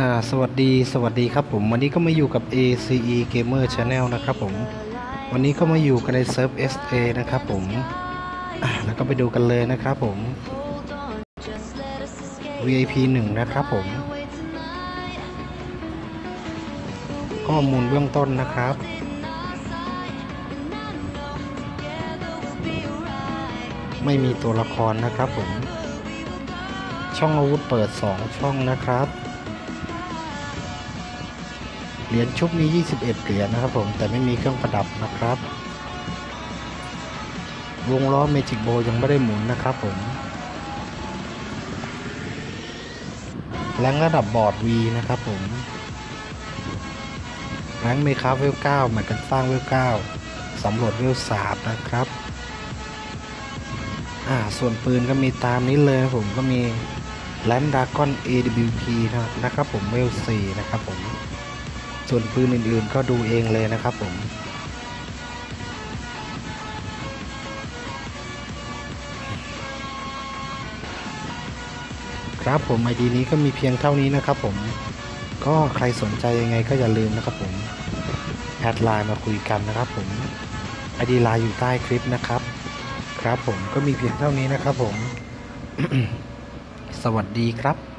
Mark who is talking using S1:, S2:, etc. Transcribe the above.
S1: ่าสวัสดีสวัสดีครับผมวันนี้ก็มาอยู่กับ ACE Gamer Channel นะครับผมวันนี้ก็มาอยู่กันในเซิร์ฟ SA นะครับผมแล้วก็ไปดูกันเลยนะครับผม VIP 1 นะครับผมข้อมูลเบื้องต้นนะครับไม่มีตัวละครนะครับผม ช่องอาวุธเปิด 2 ช่องนะครับ เหรียญชุบมี 21 เหรียญนะครับผมแต่ไม่มีเครื่องประดับนะครับ วงล้อเมจิกโบยังไม่ได้หมุนนะครับผมแรงระดับบอร์ด V นะครับผมแรงเมคาเวล9เหมือนกันสร้างเวล9สำรวจเวล3นะครับอ่าส่วนปืนก็มีตามนี้เลยผมก็มีแลนดากอน AWP นะครับผมเวล4นะครับผม ส่วนปืนอื่นๆก็ดูเองเลยนะครับผมครับผมไอดีนี้ก็มีเพียงเท่านี้นะครับผมก็ใครสนใจยังไงก็อย่าลืมนะครับผมแอดไลน์มาคุยกันนะครับผมไอดีไลน์อยู่ใต้คลิปนะครับ ครับผมก็มีเพียงเท่านี้นะครับผม สวัสดีครับ